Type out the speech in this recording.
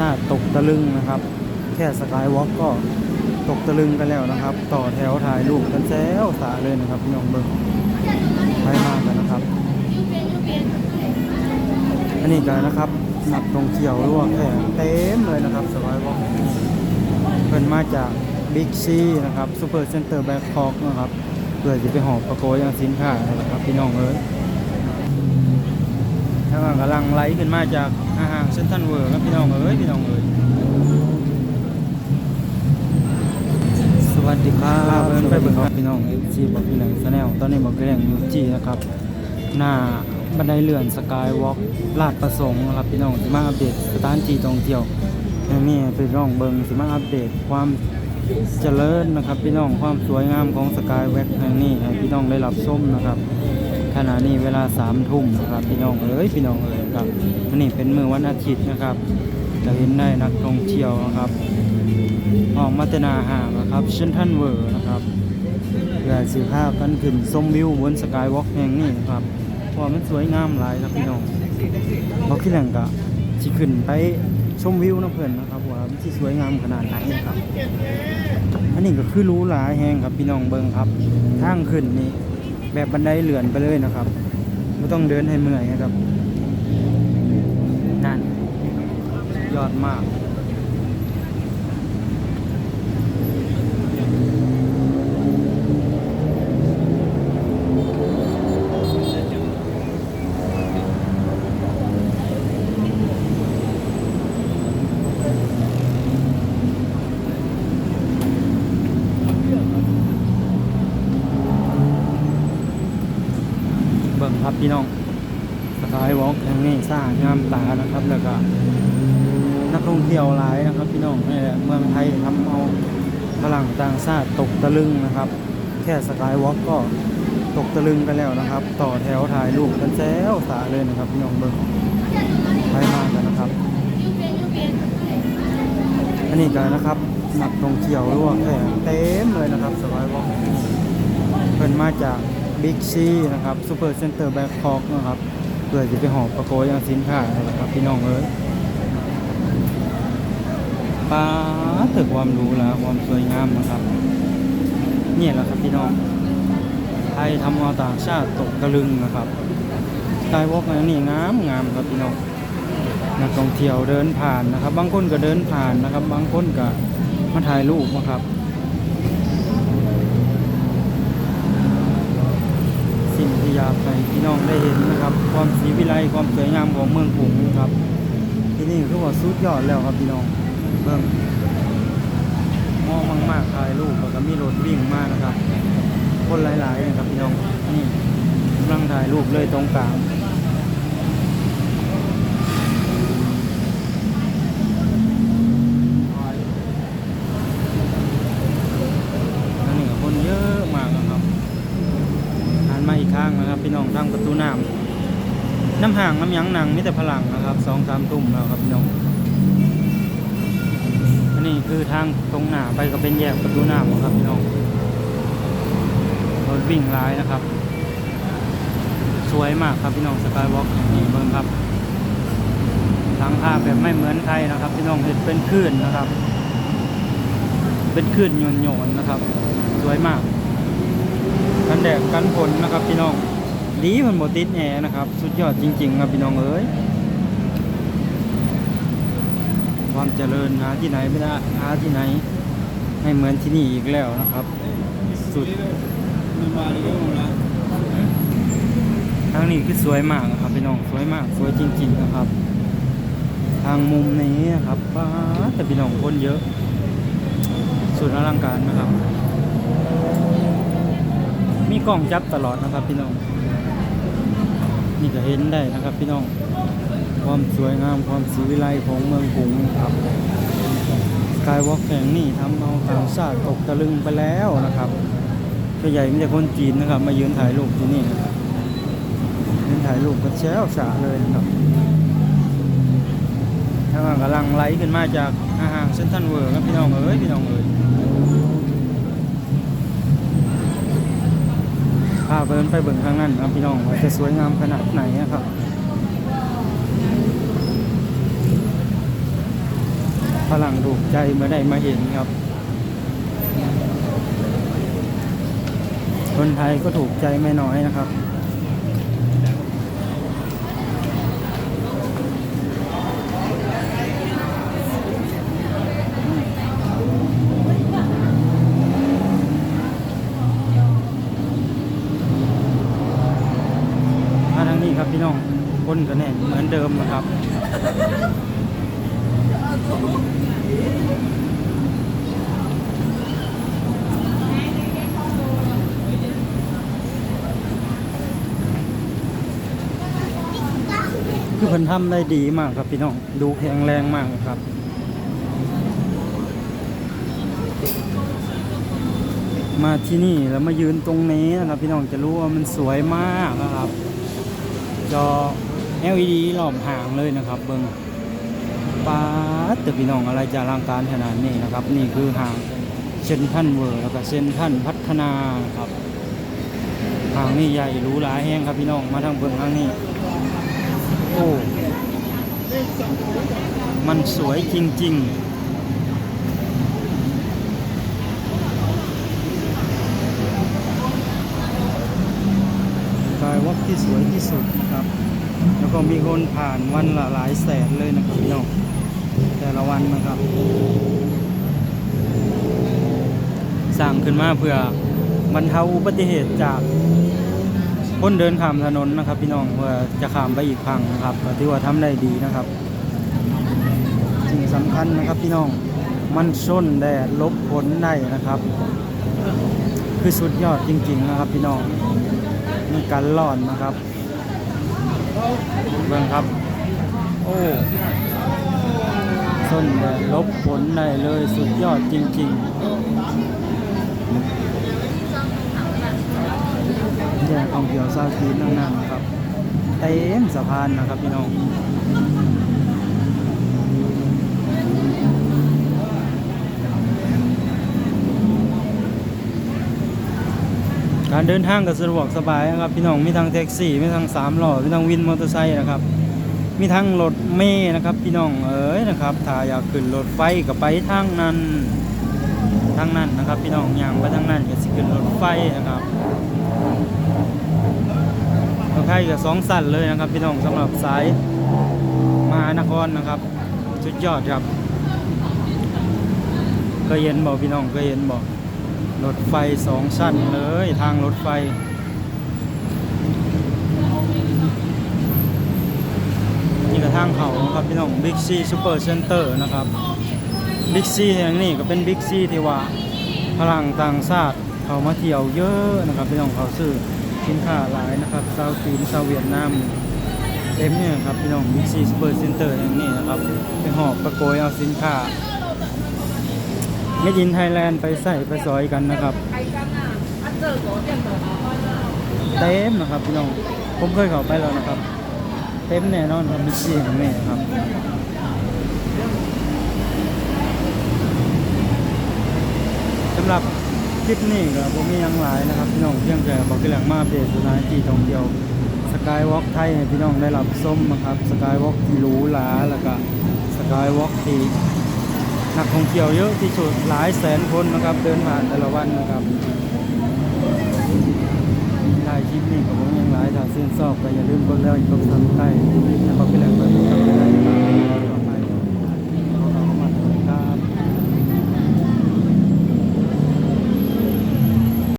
ชาตกตะลึงนะครับ แค่สกายวอล์กก็ตกตะลึงกันแล้วนะครับ ต่อแถวถ่ายรูปกันแซวสาเลยนะครับพี่น้องเบิ้งไปมากกันนะครับ อันนี้กันนะครับนักท่องเที่ยวร่วแข่งเต็มเลยนะครับสกายวอล์กเพิ่นมาจากบิ๊กซีนะครับซูเปอร์เซ็นเตอร์แบงคอกนะครับเพื่อจะไปหอบประโกยสินค้านะครับพี่น้องเอ้ย กำลังไหลขึ้นมาจากห้างเซ็นทรัลเวิร์ครับพี่น้องเอ้ยพี่น้องเอ้ยสวัสดีครับเอิ้นไปเบิ่งครับพี่น้องเอฟซีบอกพี่หนังแนลตอนนี้บอกพี่แหล่งยูจีนะครับหน้าบันไดเลื่อนสกายวอล์กลาดประสงค์นะครับพี่น้องสิมาอัปเดตสถานที่ท่องเที่ยวแห่งนี้พี่น้องเบิ่งสิมาอัปเดตความเจริญนะครับพี่น้องความสวยงามของสกายแว็กแห่งนี้ให้พี่น้องได้รับชมนะครับ ขณะนี้เวลาสามทุ่มนะครับพี่น้องเอ้ยพี่น้องเอ้ยครับวันนี้เป็นมือวันอาทิตย์นะครับ จะเห็นได้นักท่องเที่ยวนะครับออกมาตนาห่างนะครับเชนทันเวอร์นะครับเพื่อสิภาพกันขึ้นชมวิวบนสกายวอล์กแห่งนี้นะครับเพราะมันสวยงามหลายครับพี่น้องบอกที่แหล่งกะสิขึ้นไปชมวิวนะเพื่อนนะครับว่ามันสิสวยงามขนาดไหนครับ อันนี้ก็คือรู้หลายแห่งครับพี่น้องเบิ่งครับทางขึ้นนี่ แบบบันไดเลื่อนไปเลยนะครับไม่ต้องเดินให้เมื่อยนะครับนั่นสุดยอดมาก น้องสกายวอล์กแห่งนี้สร้างงามตานะครับ แล้วก็นักท่องเที่ยวหลายนะครับ พี่น้องนี่แหละเมืองไทยทำเอาฝรั่งต่างชาติตกตะลึงนะครับ แค่สกายวอล์กก็ตกตะลึงกันแล้วนะครับ ต่อแถวถ่ายรูปกันแซวสาเลยนะครับ พี่น้องเบิ่งไปมากันนะครับ อันนี้กันนะครับนักท่องเที่ยวรั่วแข่งเต็มเลยนะครับสกายวอล์กเพิ่นมาจาก บิ๊กซีนะครับซูเปอร์เซ็นเตอร์แบงคอกนะครับเพื่อจะไปหอบประโกยสินค้านะครับพี่น้องเอ้ยป้าถึกความรู้แล้วความสวยงามนะครับเนี่ยแหละครับพี่น้องไทยทำเอาต่างชาติตกตะลึงนะครับกายวอกนนี้งามงามครับพี่น้องนักท่องเที่ยวเดินผ่านนะครับ บางคนก็เดินผ่านนะครับ บางคนก็มาถ่ายรูปนะครับ สิ่งที่อยากให้พี่น้องได้เห็นนะครับ ความสีวิไลความสวยงามของเมืองผงนะครับ ที่นี่คือว่าสุดยอดแล้วครับพี่น้องเบิ่งมองมากๆถ่ายรูปแล้วก็มีรถวิ่งมากนะครับ คนหลายๆนะครับพี่น้องนี่กำลังถ่ายรูปเลยตรงกลางอันนี้ก็คนเยอะมากนะครับ หันมาอีกข้างนะครับ พี่น้ องทางประตูน้ำน้ำห่างน้ำยั้งหนังมีแต่พลังนะครับสองสามทุ่มแล้วครับพี่น้องอันนี้คือทางตรงหน้าไปก็เป็นแยกประตูน้ำนะครับพี่น้องรถวิ่งร้ายนะครับ สวยมากครับพี่น้องสกายวอล์กนี่เบิ้งครับหลังคาพแบบไม่เหมือนใครนะครับ พี่น้องเห็นเป็นคลื่นนะครับ เป็นคลื่นโยนๆนะครับ สวยมากกันแดดกันฝนนะครับพี่น้อง ดีมันหมติดแอร์นะครับ สุดยอดจริง ๆ ครับพี่น้องเอ้ยความเจริญหาที่ไหนไม่ได้หาที่ไหนให้เหมือนที่นี่อีกแล้วนะครับ สุดทางนี้คือสวยมากครับพี่น้องสวยมาก สวยจริง ๆนะครับ ทางมุมนี้นะครับป้าแต่พี่น้องคนเยอะ สุดอลังการนะครับ มีกล้องจับตลอดนะครับพี่น้อง นี่ก็เห็นได้นะครับพี่น้อง ความสวยงามความสีวิไลของเมืองกรุงครับสกายวอล์กแห่งนี้ทำเอาต่างชาติตกตะลึงไปแล้วนะครับส่วนใหญ่ไม่ใช่คนจีนนะครับ มายืนถ่ายรูปที่นี่นะครับยืนถ่ายรูปกันแช่วสาเลยนะครับทางกำลังไหลขึ้นมาจากห้างเซ็นทรัลเวิร์ครับพี่น้องเอ้ยพี่น้องเอ้ยาเบิ่นไปเบิ่งข้างนั้นครับพี่น้องว่าจะสวยงามขนาดไหนอะครับฝรั่งถูกใจเมื่อได้มาเห็นครับ คนไทยก็ถูกใจไม่น้อยนะครับ มาทางนี้ ครับพี่น้องคนก็แน่นเหมือนเดิมนะครับคือเพิ่นทำได้ดีมากครับพี่น้องดูแข็งแรงมากครับมาที่นี่แล้วมายืนตรงนี้นะครับพี่น้องจะรู้ว่ามันสวยมากนะครับ จอ LED รอบห่างเลยนะครับ เบิงป้าดแต่พี่น้องอะไรจะอลังการขนาดนี้นะครับ นี่คือหางเซนท่านเวอร์แล้วก็เซนท่านพัฒนาครับหางนี่ใหญ่หรูหราแห้งครับพี่น้องมาทางเบิงทางนี้โอ้มันสวยจริง ๆ กายวัด ที่สวยที่สุดนะครับ แล้วก็มีคนผ่านวันละหลายแสนเลยนะครับพี่น้องแต่ละวันนะครับสร้างขึ้นมาเพื่อบรรเทาอุบัติเหตุจากคนเดินข้ามถนนนะครับ พี่น้องเพื่อจะข้ามไปอีกฝั่งนะครับก็ถือว่าทำได้ดีนะครับสิ่งสำคัญนะครับพี่น้องมันส้นแดดลบฝนได้นะครับ คือสุดยอดจริง ๆ นะครับพี่น้อง มีการล่อนนะครับเบิ่งครับ โอ้ส้นแดดลบฝนได้เลยสุดยอดจริงๆแยกท่องเที่ยวซาจีนนั่งนั่นนะครับ เต็มสะพานนะครับพี่น้อง การเดินทางก็สะดวกสบายนะครับพี่น้องมีทั้งแท็กซี่มีทั้งสามล้อมีทั้งวินมอเตอร์ไซค์นะครับมีทั้งรถเมล์นะครับ พี่น้องเอ๋ยนะครับถ้าอยากขึ้นรถไฟก็ไปทางนั้นทางนั้นนะครับ พี่น้องอย่างไปทางนั้นก็สิขึ้นรถไฟนะครับรถไฟก็สองสั่นเลยนะครับ พี่น้องสำหรับสายมหานครนะครับสุดยอดครับเคยเห็นบอกพี่น้องเคยเห็นบอก รถไฟสองชั้นเลยทางรถไฟ นี่ก็ทางเขานะครับพี่น้องบิ๊กซีซูเปอร์เซ็นเตอร์นะครับบิ๊กซีแห่งนี้ก็เป็นบิ๊กซีที่ว่าพลังต่างชาติเขามาเที่ยวเยอะนะครับพี่น้องเขาซื้อสินค้าหลายนะครับชาวจีนชาวเวียดนามเต็มเนี่ยครับพี่น้องบิ๊กซีซูเปอร์เซ็นเตอร์แห่งนี้นะครับไปหอบประโกยเอาสินค้า ไม่ยินไทยแลนด์ไปใส่ไปซอยกันนะครับเต็มนะครับพี่น้องผมเคยเข้าไปแล้วนะครับ เต็มแน่นอนครับมีเสียงแม่ครับสำหรับคลิปนี้ก็ผมมียังหลายนะครับ พี่น้องเพียงแต่บอกกี่แหล่งมาเดตสถานที่ท่องเดียวสกายวอล์กไทยพี่น้องได้รับส้มนะครับสกายวอล์กหรูหราแล้วก็สกายวอล์กที นักท่องเที่ยวเยอะที่สุดหลายแสนคนนะครับ เดินผ่านแต่ละวันนะครับถ่ายคลิปนี้กับผมยังหลายถ้าเส้นซอกไปอย่าลืมกดไลค์กดซับสไครต์และกดกระดิ่งเพื่อเป็นดาลใจให้